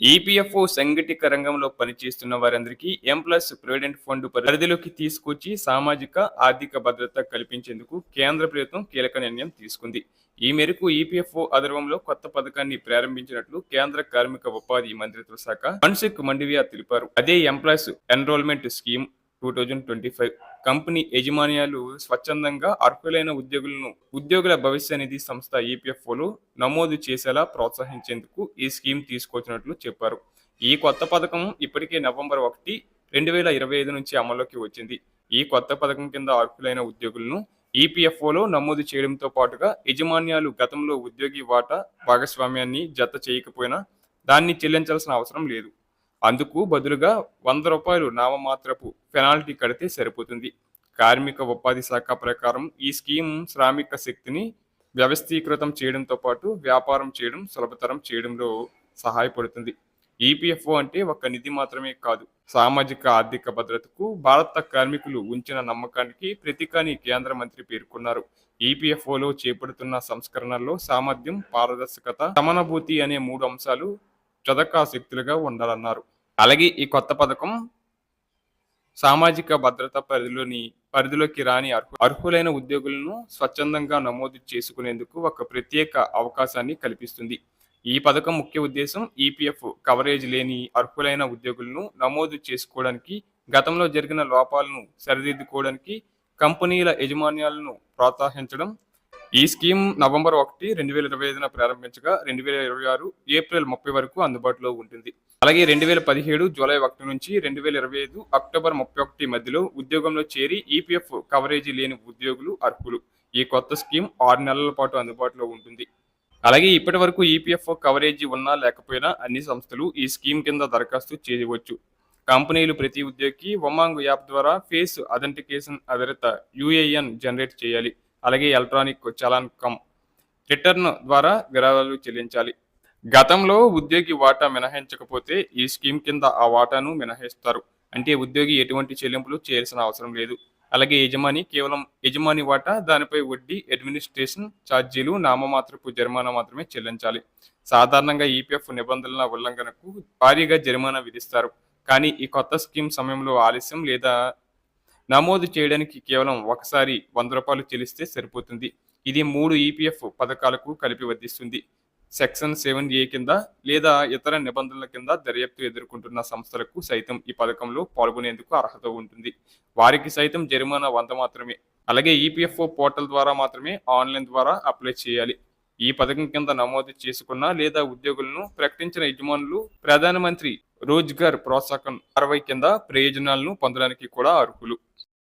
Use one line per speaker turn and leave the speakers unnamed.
EPFO సంఘటిక రంగంలో పనిచేస్తున్న వారందరికీ ఎంప్లస్ ప్రొవిడెంట్ ఫండ్ పరిధిలోకి తీసుకొచ్చి సామాజిక ఆర్థిక భద్రత కల్పించేందుకు కేంద్ర ప్రభుత్వం కీలక నిర్ణయం తీసుకుంది. ఈ మేరకు ఈపీఎఫ్ఓ ఆధ్వర్యంలో కొత్త పథకాన్ని ప్రారంభించినట్లు కేంద్ర కార్మిక ఉపాధి మంత్రిత్వ శాఖ మన్సుఖ్ మండివియా తెలిపారు. అదే employees enrollment scheme two thousand twenty five company యజమాన్యాలు స్వచ్ఛందంగా అర్హులైన ఉద్యోగులను ఉద్యోగుల భవిష్య నిధి సంస్థ ఈపీఎఫ్ఓలో నమోదు చేసేలా ప్రోత్సహించేందుకు ఈ స్కీమ్ తీసుకొచ్చినట్లు చెప్పారు. ఈ కొత్త పథకం ఇప్పటికే నవంబర్ ఒకటి రెండు వేల ఇరవై ఐదు నుంచి అమల్లోకి వచ్చింది. ఈ కొత్త పథకం కింద అర్హులైన ఉద్యోగులను ఈపీఎఫ్ఓలో నమోదు చేయడంతో పాటుగా యజమాన్యాలు గతంలో ఉద్యోగి వాటా భాగస్వామ్యాన్ని జత చేయకపోయినా దాన్ని చెల్లించాల్సిన అవసరం లేదు. అందుకు బదులుగా వంద రూపాయలు నామమాత్రపు పెనాల్టీ కడితే సరిపోతుంది. కార్మిక ఉపాధి శాఖ ప్రకారం ఈ స్కీమ్ శ్రామిక శక్తిని వ్యవస్థీకృతం చేయడంతో పాటు వ్యాపారం చేయడం సులభతరం చేయడంలో సహాయపడుతుంది. ఈపీఎఫ్ఓ అంటే ఒక నిధి మాత్రమే కాదు. సామాజిక ఆర్థిక భద్రతకు భారత కార్మికులు ఉంచిన నమ్మకానికి ప్రతీకని కేంద్ర మంత్రి పేర్కొన్నారు. ఈపీఎఫ్ఓలో చేపడుతున్న సంస్కరణల్లో సామర్థ్యం పారదర్శకత సమానుభూతి అనే మూడు అంశాలు చదకా శక్తులుగా ఉండాలన్నారు. అలాగే ఈ కొత్త పథకం సామాజిక భద్రత పరిధిలోని పరిధిలోకి రాని అర్హు అర్హులైన ఉద్యోగులను స్వచ్ఛందంగా నమోదు చేసుకునేందుకు ఒక ప్రత్యేక అవకాశాన్ని కల్పిస్తుంది. ఈ పథకం ముఖ్య ఉద్దేశం ఈపీఎఫ్ కవరేజ్ లేని అర్హులైన ఉద్యోగులను నమోదు చేసుకోవడానికి గతంలో జరిగిన లోపాలను సరిదిద్దుకోవడానికి కంపెనీల యజమాన్యాలను ప్రోత్సహించడం ఈ స్కీమ్ నవంబర్ ఒకటి రెండు వేల ఇరవై ఐదున ప్రారంభించగా రెండు వేల ఇరవై ఆరు ఏప్రిల్ ముప్పై వరకు అందుబాటులో ఉంటుంది. అలాగే రెండు వేల పదిహేడు జూలై ఒకటి నుంచి రెండు వేల ఇరవై ఐదు అక్టోబర్ ముప్పై ఒకటి మధ్యలో ఉద్యోగంలో చేరి ఈపీఎఫ్ కవరేజీ లేని ఉద్యోగులు అర్హులు. ఈ కొత్త స్కీమ్ ఆరు నెలల పాటు అందుబాటులో ఉంటుంది. అలాగే ఇప్పటి వరకు ఈపీఎఫ్ కవరేజీ ఉన్నా లేకపోయినా అన్ని సంస్థలు ఈ స్కీమ్ కింద దరఖాస్తు చేయవచ్చు. కంపెనీలు ప్రతి ఉద్యోగికి ఒమాంగ్ యాప్ ద్వారా ఫేస్ అథెంటికేషన్ ఆధారిత యూఏఎన్ జనరేట్ చేయాలి. అలాగే ఎలక్ట్రానిక్ చలాన్ కమ్ రిటర్న్ ద్వారా విరాళాలు చెల్లించాలి. గతంలో ఉద్యోగి వాటా మినహాయించకపోతే ఈ స్కీమ్ కింద ఆ వాటాను మినహాయిస్తారు. అంటే ఉద్యోగి ఎటువంటి చెల్లింపులు చేయాల్సిన అవసరం లేదు. అలాగే యజమాని కేవలం యజమాని వాటా దానిపై వడ్డీ అడ్మినిస్ట్రేషన్ ఛార్జీలు నామమాత్రపు జరిమానా మాత్రమే చెల్లించాలి. సాధారణంగా ఈపీఎఫ్ నిబంధనల ఉల్లంఘనకు భారీగా జరిమానా విధిస్తారు. కానీ ఈ కొత్త స్కీమ్ సమయంలో ఆలస్యం లేదా నమోదు చేయడానికి కేవలం ఒకసారి వంద రూపాయలు చెల్లిస్తే సరిపోతుంది. ఇది మూడు ఈపీఎఫ్ పథకాలకు కలిపి వర్తిస్తుంది. సెక్షన్ సెవెన్ ఏ కింద లేదా ఇతర నిబంధనల కింద దర్యాప్తు ఎదుర్కొంటున్న సంస్థలకు సైతం ఈ పథకంలో పాల్గొనేందుకు అర్హత ఉంటుంది. వారికి సైతం జరిమానా వంద మాత్రమే. అలాగే ఈపీఎఫ్ఓ పోర్టల్ ద్వారా మాత్రమే ఆన్లైన్ ద్వారా అప్లై చేయాలి. ఈ పథకం కింద నమోదు చేసుకున్న లేదా ఉద్యోగులను ప్రకటించిన యజమానులు ప్రధానమంత్రి రోజ్గార్ ప్రోత్సాహకం అరవై కింద ప్రయోజనాలను పొందడానికి కూడా అర్హులు.